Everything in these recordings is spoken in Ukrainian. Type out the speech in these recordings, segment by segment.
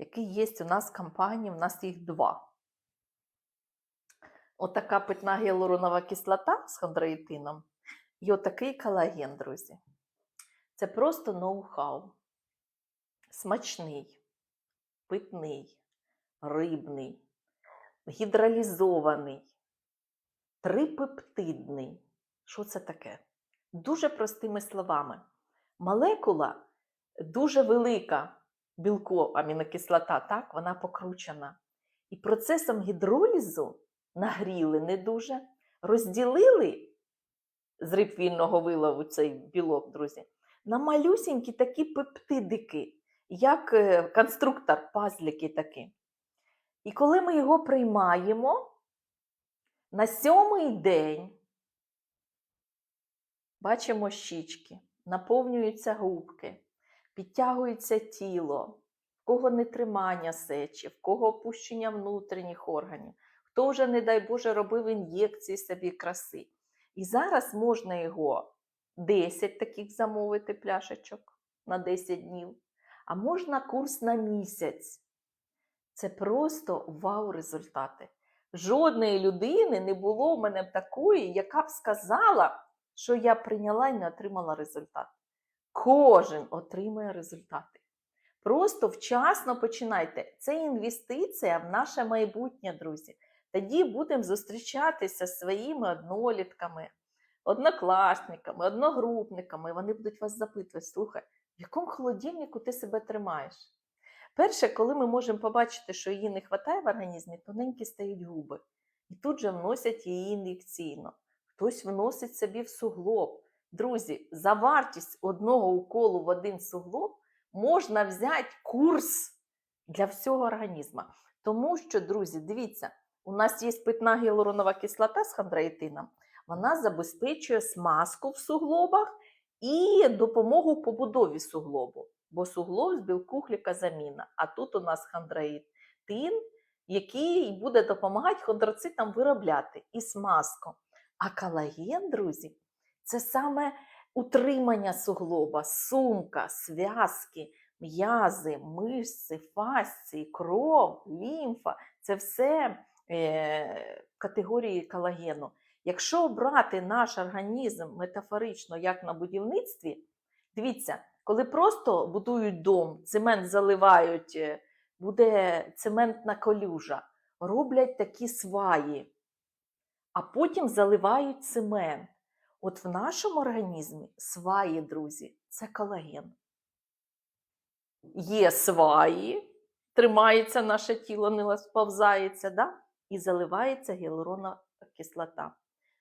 який є у нас в компанії, у нас їх два. Отака питна гіалуронова кислота з хондроїтином і отакий колаген, друзі. Це просто ноу-хау. Смачний, питний, рибний, гідралізований, трипептидний. Що це таке? Дуже простими словами. Молекула дуже велика, білко, амінокислота, так, вона покручена. І процесом гідролізу нагріли не дуже, розділили з риб вільного вилову цей білок, друзі, на малюсінькі такі пептидики, як е, конструктор, пазлики такі. І коли ми його приймаємо, на сьомий день бачимо щічки, наповнюються губки, підтягується тіло, кого нетримання сечі, в кого опущення внутрішніх органів, хто вже, не дай Боже, робив ін'єкції собі краси. І зараз можна його 10 таких замовити пляшечок на 10 днів, а можна курс на місяць. Це просто вау результати. Жодної людини не було в мене такої, яка б сказала, що я прийняла і не отримала результат. Кожен отримує результати. Просто вчасно починайте. Це інвестиція в наше майбутнє, друзі. Тоді будемо зустрічатися зі своїми однолітками, однокласниками, одногрупниками. Вони будуть вас запитувати: слухай, в якому холодильнику ти себе тримаєш? Перше, коли ми можемо побачити, що її не вистачає в організмі, тоненькі стають губи. І тут же вносять її ін'єкційно. Хтось вносить собі в суглоб. Друзі, за вартість одного уколу в один суглоб можна взяти курс для всього організму. Тому що, друзі, дивіться, у нас є питна гіалуронова кислота з хондроїтином, вона забезпечує смазку в суглобах і допомогу побудові суглобу. Бо суглоб з білку глікозаміна. А тут у нас хондроїтин, який буде допомагати хондроцитам виробляти і смазку. А колаген, друзі, це саме утримання суглоба, сумка, зв'язки, м'язи, мишці, фасції, кров, лімфа це все е, категорії колагену. Якщо брати наш організм метафорично, як на будівництві, дивіться, коли просто будують дом, цемент заливають, е, буде цементна колюжа, роблять такі сваї, а потім заливають цемент. От в нашому організмі сваї, друзі, це колаген. Є сваї, тримається наше тіло, не сповзається, да? і заливається гіалуронова кислота.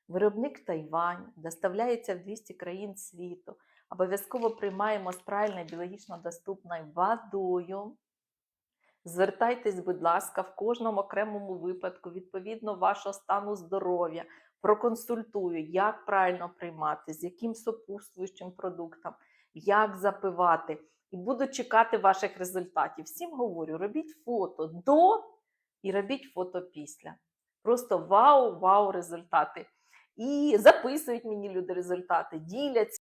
Виробник Тайвань доставляється в 200 країн світу. Обов'язково приймаємо з правильною біологічно доступною водою. Звертайтесь, будь ласка, в кожному окремому випадку, відповідно вашого стану здоров'я, проконсультую, як правильно приймати, з яким супутствуючим продуктом, як запивати. І буду чекати ваших результатів. Всім говорю, робіть фото до і робіть фото після. Просто вау-вау результати. І записують мені люди результати, діляться.